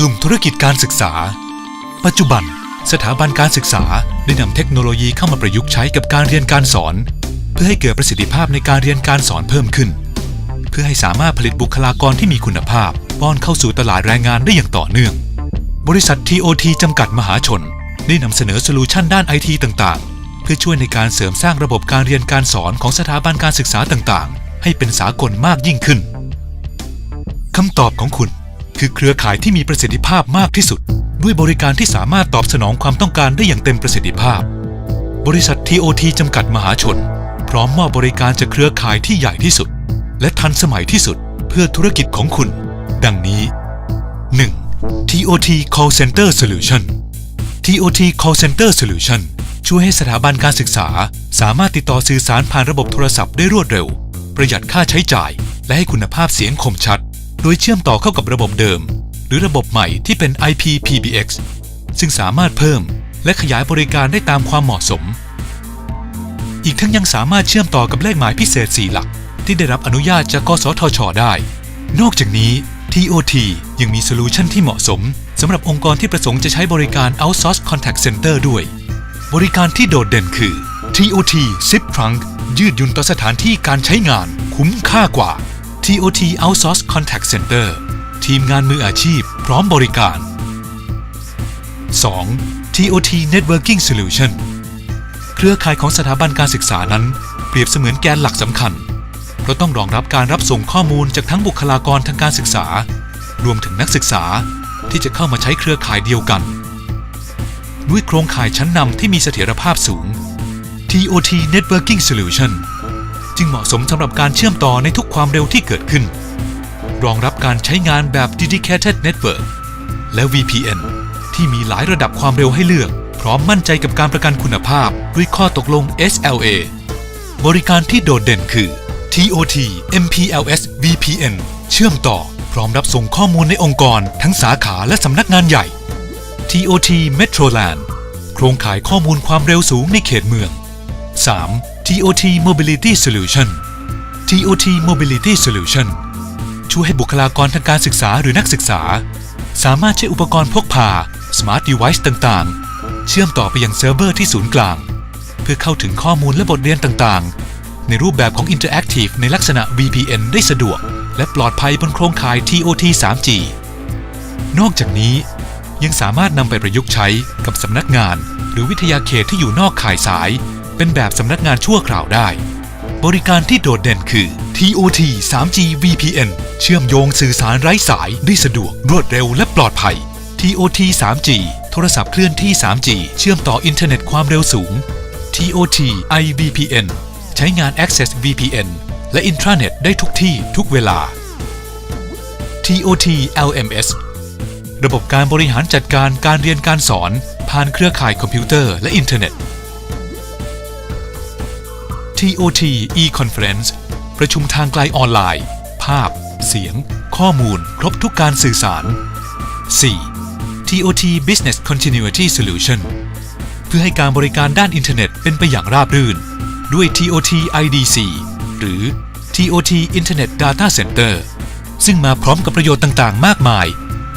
กลุ่มธุรกิจการศึกษา ปัจจุบัน สถาบันการศึกษาได้นำเทคโนโลยีเข้ามาประยุกต์ใช้กับการเรียนการสอน เพื่อให้เกิดประสิทธิภาพในการเรียนการสอนเพิ่มขึ้น เพื่อให้สามารถผลิตบุคลากรที่มีคุณภาพป้อนเข้าสู่ตลาดแรงงานได้อย่างต่อเนื่อง บริษัท TOT จำกัดมหาชน ได้นำเสนอโซลูชันด้านไอทีต่างๆ เพื่อช่วยในการเสริมสร้างระบบการเรียนการสอนของสถาบันการศึกษาต่างๆ ให้เป็นสากลมากยิ่งขึ้นคำตอบของคุณ คือเครือข่ายที่มีประสิทธิภาพมากที่สุด ด้วยบริการที่สามารถตอบสนองความต้องการได้อย่างเต็มประสิทธิภาพ บริษัท TOT จำกัดมหาชน พร้อมมอบบริการจากเครือข่ายที่ใหญ่ที่สุด และทันสมัยที่สุดเพื่อธุรกิจของคุณ ดังนี้ 1. TOT Call Center Solution TOT Call Center Solution ช่วยให้สถาบันการศึกษา สามารถติดต่อสื่อสารผ่านระบบโทรศัพท์ได้รวดเร็ว ประหยัดค่าใช้จ่าย และให้คุณภาพเสียงคมชัด ดยเชื่อมต่อเข้ากับระบบเดิม หรือระบบใหม่ที่เป็น IP PBX ซึ่งสามารถเพิ่มและขยายบริการได้ตามความเหมาะสม อีกทั้งยังสามารถเชื่อมต่อกับเลขหมายพิเศษ 4 หลัก ที่ได้รับอนุญาตจากกสทช ได้ นอกจากนี้ TOT ยังมีโซลูชันที่เหมาะสมสำหรับองค์กรที่ประสงค์จะใช้บริการ Outsource Contact Center ด้วย บริการที่โดดเด่นคือ TOT Zip Trunk ยืดหยุ่นต่อสถานที่การใช้งานคุ้มค่ากว่า TOT Outsource Contact Center ทีมงานมืออาชีพพร้อมบริการ 2. TOT Networking Solution เครือข่ายของสถาบันการศึกษานั้น เปรียบเสมือนแกนหลักสำคัญ เพราะต้องรองรับการรับส่งข้อมูลจากทั้งบุคลากรทางการศึกษา รวมถึงนักศึกษาที่จะเข้ามาใช้เครือข่ายเดียวกัน ด้วยโครงข่ายชั้นนำที่มีเสถียรภาพสูง TOT Networking Solution จึงเหมาะสมสำหรับการเชื่อมต่อในทุกความเร็วที่เกิดขึ้น รองรับการใช้งานแบบ Dedicated Network และ VPN ที่มีหลายระดับความเร็วให้เลือก พร้อมมั่นใจกับการประกันคุณภาพ ด้วยข้อตกลง SLA บริการที่โดดเด่นคือ TOT MPLS VPN เชื่อมต่อ พร้อมรับส่งข้อมูลในองค์กร ทั้งสาขาและสำนักงานใหญ่ TOT Metroland โครงข่ายข้อมูลความเร็วสูงในเขตเมือง 3. TOT Mobility Solution TOT Mobility Solution ช่วยให้บุคลากรทางการศึกษาหรือนักศึกษา สามารถใช้อุปกรณ์พกพา Smart Device ต่างๆ เชื่อมต่อไปยังเซิร์ฟเวอร์ที่ศูนย์กลาง เพื่อเข้าถึงข้อมูลและบทเรียนต่างๆ ในรูปแบบของ Interactive ในลักษณะ VPN ได้สะดวก และปลอดภัยบนโครงข่าย TOT 3G นอกจากนี้ยังสามารถนำไปประยุกต์ใช้กับสำนักงาน หรือวิทยาเขตที่อยู่นอกข่ายสาย เป็นแบบสำนักงานชั่วคราวได้ บริการที่โดดเด่นคือ TOT 3G VPN เชื่อมโยงสื่อสารไร้สายได้สะดวกรวดเร็วและปลอดภัย TOT 3G โทรศัพท์เคลื่อนที่ 3G เชื่อมต่ออินเทอร์เน็ตความเร็วสูง TOT iVPN ใช้งาน Access VPN และ Intranet ได้ทุกที่ทุกเวลา TOT LMS ระบบการบริหารจัดการการเรียนการสอน ผ่านเครือข่ายคอมพิวเตอร์และอินเทอร์เน็ต TOT e-conference ประชุมทางไกลออนไลน์ ภาพ เสียง ข้อมูล ครบทุกการสื่อสาร 4. TOT Business Continuity Solution เพื่อให้การบริการด้านอินเทอร์เน็ตเป็นไปอย่างราบรื่น ด้วย TOT IDC หรือ TOT Internet Data Center ซึ่งมาพร้อมกับประโยชน์ต่าง ๆ มากมาย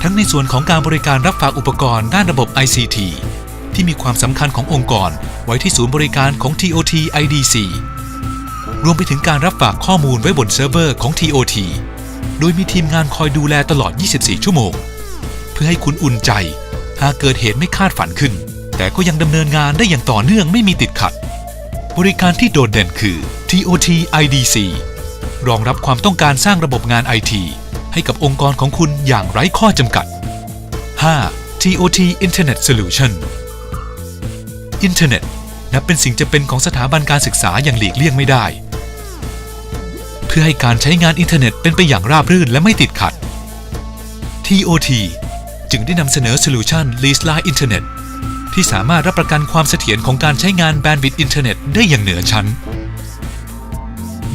ทั้งในส่วนของการบริการรับฝากอุปกรณ์ด้านระบบ ICT ที่มีความสำคัญขององค์กร ไว้ที่ศูนย์บริการของ TOT IDC รวมไปถึงการรับฝากข้อมูลไว้บนเซิร์ฟเวอร์ของ TOT โดยมีทีมงานคอยดูแลตลอด 24 ชั่วโมง เพื่อให้คุณอุ่นใจ หากเกิดเหตุไม่คาดฝันขึ้น แต่ก็ยังดำเนินงานได้อย่างต่อเนื่องไม่มีติดขัด บริการที่โดดเด่นคือ TOT IDC รองรับความต้องการสร้างระบบงาน IT ให้กับองค์กรของคุณอย่างไร้ข้อจำกัด 5. TOT Internet Solution อินเทอร์เน็ต นับเป็นสิ่งจำเป็นของสถาบันการศึกษาอย่างหลีกเลี่ยงไม่ได้ เพื่อให้การใช้งานอินเทอร์เน็ตเป็นไปอย่างราบรื่นและไม่ติดขัด TOT จึงได้นำเสนอโซลูชัน Lease Line Internet ที่สามารถรับประกันความเสถียรของการใช้งานแบนด์วิดต์อินเทอร์เน็ตได้อย่างเหนือชั้น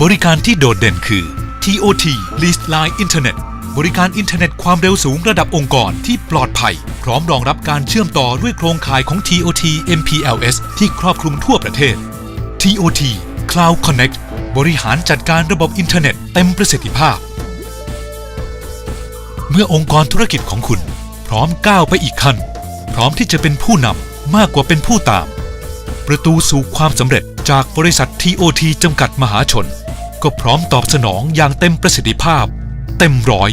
บริการที่โดดเด่นคือ TOT Lease Line Internet บริการอินเทอร์เน็ตความเร็วสูงระดับองค์กรที่ปลอดภัย พร้อมรองรับการเชื่อมต่อด้วยโครงข่ายของ TOT MPLS ที่ครอบคลุมทั่วประเทศ TOT Cloud Connect บริหารจัดการระบบอินเทอร์เน็ตเต็มประสิทธิภาพ เมื่อองค์กรธุรกิจของคุณ พร้อมก้าวไปอีกขั้น พร้อมที่จะเป็นผู้นำมากกว่าเป็นผู้ตาม ประตูสู่ความสำเร็จจากบริษัท TOT จำกัดมหาชน ก็พร้อมตอบสนองอย่างเต็มประสิทธิภาพ เต็มร้อย